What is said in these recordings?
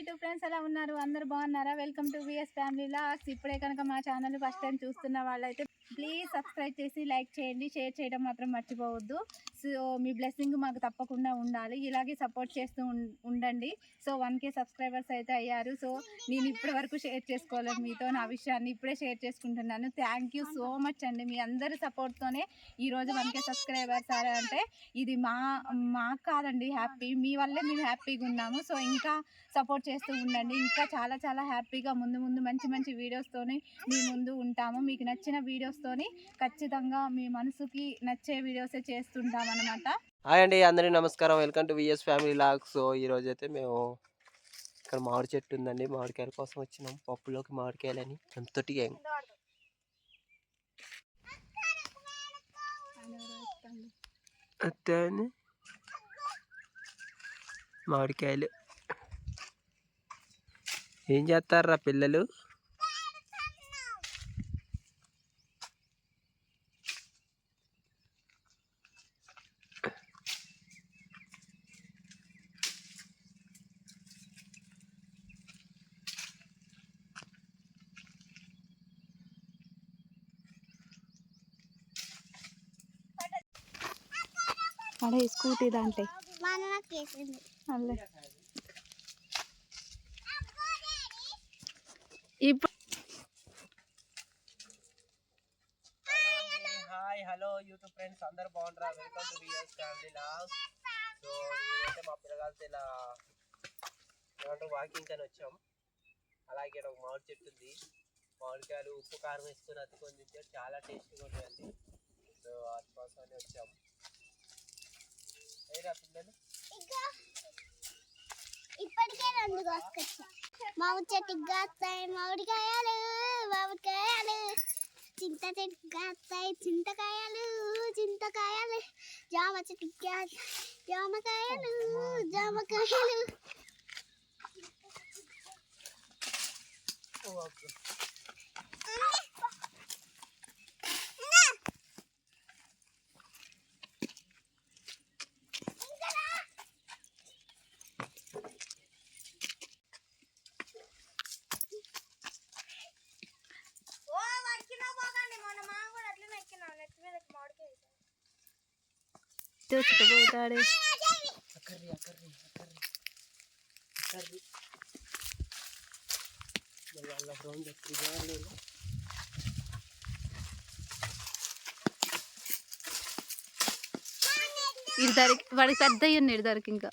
YouTube friends ఎలా ఉన్నారు? అందరు బాగున్నారా? Welcome to VS family vlogs ఇప్పుడే కనుక మా ఛానల్ ఫస్ట్ టైం చూస్తున్న వాళ్ళైతే ప్లీజ్ సబ్స్క్రైబ్ చేసి లైక్ చేయండి. షేర్ చేయడం మాత్రం మర్చిపోవద్దు. సో మీ బ్లెస్సింగ్ మాకు తప్పకుండా ఉండాలి. ఇలాగే సపోర్ట్ చేస్తూ ఉం- ఉండండి. సో వన్ కే సబ్స్క్రైబర్స్ అయితే అయ్యారు. సో నేను ఇప్పటి వరకు షేర్ చేసుకోలేదు మీతో నా విషయాన్ని. ఇప్పుడే షేర్ చేసుకుంటున్నాను. థ్యాంక్ యూ సో మచ్ అండి. మీ అందరి సపోర్ట్తోనే ఈరోజు వన్ కే సబ్స్క్రైబర్స్ అంటే ఇది మా మాకు కాదండి హ్యాపీ మీ వల్లే మేము హ్యాపీగా ఉన్నాము. సో ఇంకా సపోర్ట్ చేస్తూ ఉండండి. ఇంకా చాలా చాలా హ్యాపీగా ముందు ముందు మంచి మంచి వీడియోస్తోని మీ ముందు ఉంటాము. మీకు నచ్చిన వీడియోస్తోని ఖచ్చితంగా మీ మనసుకి నచ్చే వీడియోసే చేస్తుంటాము. అనమాట హాయ్ అండి అందరికీ నమస్కారం. Welcome to VS family vlog so ఈరోజు అయితే మేము ఇక్కడ మామిడి చెట్టు ఉందండి. మామిడికాయల కోసం వచ్చినాం. పప్పులోకి మామిడికాయలని. ఎంతటి గ్యాంగ్ మామిడికాయలు. ఏం చేస్తారా పిల్లలు? అదే స్కూటీ దాంట్లో ఇప్పుడు హాయ్ హలో యూట్యూబ్ ఫ్రెండ్స్ అందరు బాగుంటారా welcome to VS family so అయితే మా పిల్లగాలతో ఇలా ఏమంటారు వాకింగ్ అని వచ్చాం. అలాగే ఒక మామిడి చెట్టు ఉంది. మామిడికాయలు ఉప్పు కారం వేసుకొని అతుకొని తింటే చాలా టేస్టీగా ఉంటాయండి. సో అందుకోసమని వచ్చాం ఏరా పిల్లలు ఇప్పటికే రెండు కోసుకొచ్చా. మామిడి చెట్టుకి కాస్తాయి మామిడికాయలు మామిడికాయలు. చింత చెట్టుకి కాస్తాయి చింతకాయలు చింతకాయలు. జామ చెట్టుకి కాస్తాయి జామకాయలు జామకాయలు. ఎక్కడికి ఇది దరికి వాడికి పెద్ద ఉన్నాడు దరికి ఇంకా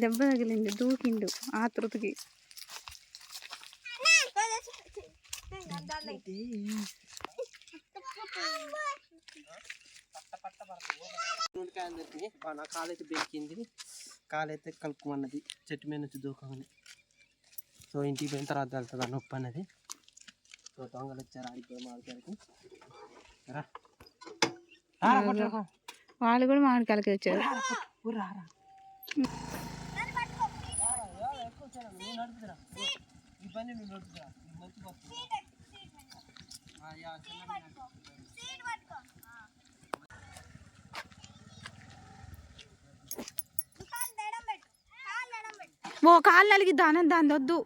దెబ్బ తగిలింది దూకిండు ఆతృతకి నా కాలైతే బెక్కింది కాలైతే కలుపుమన్నది చెట్టు మీద నుంచి దూకమని సో ఇంటికి పోయిన తర్వాత వెళ్తుంది ఆ నొప్పి అన్నది. సో దొంగలు వచ్చారు ఆడిపోయి మామిడికాయలకి వాళ్ళు కూడా మామిడికాయలకి వచ్చారు ఇబ్బంది నువ్వు నడుపుతురా. ఈ ఓ కాళ్ళు నలిగి దానం దాని వద్దు.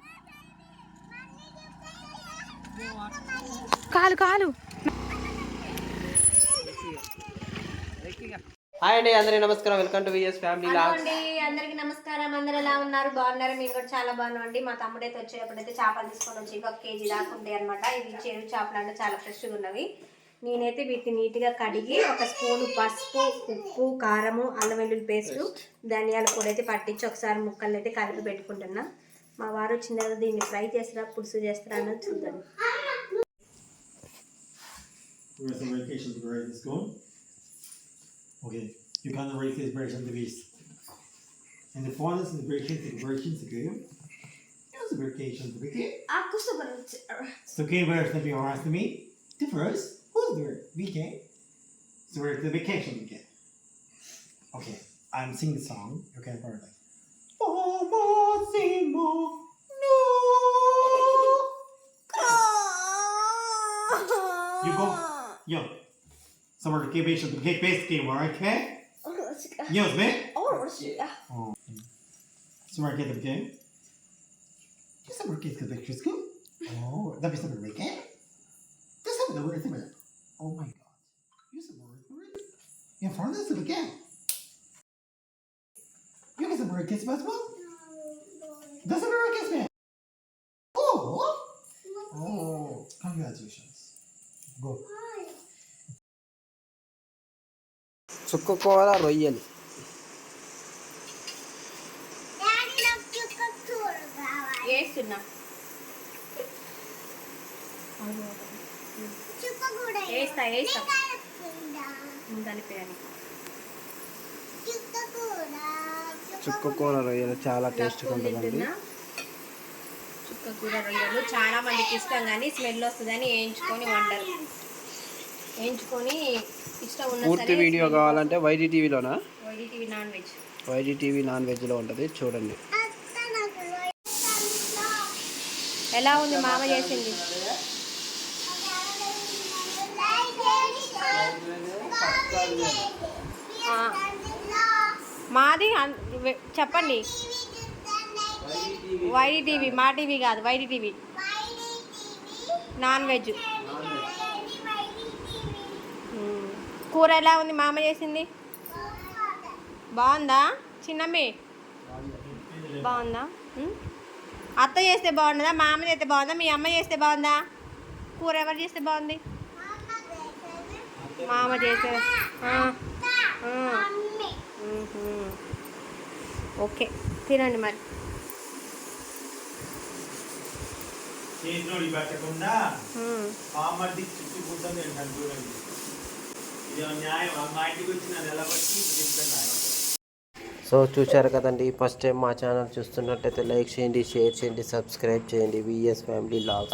కాలు కాలు. హాయ్ అండి అందరికీ నమస్కారం. Welcome to VS family vlogs. అండి అందరికి నమస్కారం. అందరు ఎలా ఉన్నారు? బాగున్నారు? మేము కూడా చాలా బాగున్నాం అండి మా తమ్ముడైతే వచ్చేటప్పుడైతే చేపలు తీసుకొని వచ్చి ఒక కేజీ దాకా ఉంటాయి అనమాట ఇవి చెరువు చేపలు అంటే చాలా ఫ్రెష్గా ఉన్నవి. నేనైతే వీటిని నీట్గా కడిగి ఒక స్పూన్ పసుపు ఉప్పు కారము అల్లం వెల్లుల్లి పేస్ట్ ధనియాల పొడి అయితే పట్టించి ఒకసారి ముక్కలు అయితే కలిపి పెట్టుకుంటున్నా. మా వారు చిన్నగా దీన్ని ఫ్రై చేస్తారా పులుసు చేస్తారా అన్నది చూద్దాం. Okay, you can't break version the beast. And the fondness and breaking the virgin a vacation, bir occasion tabii ki? Ako sa barıtır. Sıkıyor version bir to mı? The first, who's there? We can. So we're at the vacation again. Okay, I'm singing the song. Okay, I'm like, Mama. No. Ah. You go. Yo, Summer takie bejście, takie pestki, marke. Nie uzme? O, Summer takie takie. Czy summer takie takie wszystkie? O, da bista takie. To są dobre te bejście. Oh my god. You some more. In front of us again. You get some more kiss as? That's a very kiss man. Oh. Oh, congratulations. Go. చుక్కకోవాల రొయ్యలు? వేస్తా వేస్తా కలిపేయాలి చుక్కకూర రొయ్యలు చాలా టేస్ట్గా ఉంటుందండి. తింటున్నా. చుక్క కూర రొయ్యలు చాలా మందికి ఇష్టం కానీ స్మెల్ వస్తుందని వేయించుకొని వంటలు వేయించుకొని ఇష్టం ఉన్న పూర్తి వీడియో కావాలంటే YD టీవీలోనా? YD TV non veg. TV non వెజ్లో ఉంటుంది చూడండి. ఎలా ఉంది మామ చేసింది. మాది చెప్పండి. వైడి టీవీ మా టీవీ కాదు వైడి టీవీ. Non veg. కూర ఎలా ఉంది? మామ చేసింది. బాగుందా? చిన్నమ్మి? బాగుందా. అత్త చేస్తే బాగుంటుందా? మామ చేస్తే బాగుందా? మీ అమ్మ చేస్తే బాగుందా? కూర ఎవరు చేస్తే బాగుంది? మామ చేసే ఆ, ఆ. మ్మ్హ్మ్. ఓకే. తినండి మరి. చేతిలో పెట్టకుండా మ్మ్. బామ్మర్ది చుట్టూ సో చూశారు కదండి ఫస్ట్ టైం మా ఛానల్ చూస్తున్నట్టయితే లైక్ చేయండి షేర్ చేయండి సబ్స్క్రైబ్ చేయండి. VS family vlogs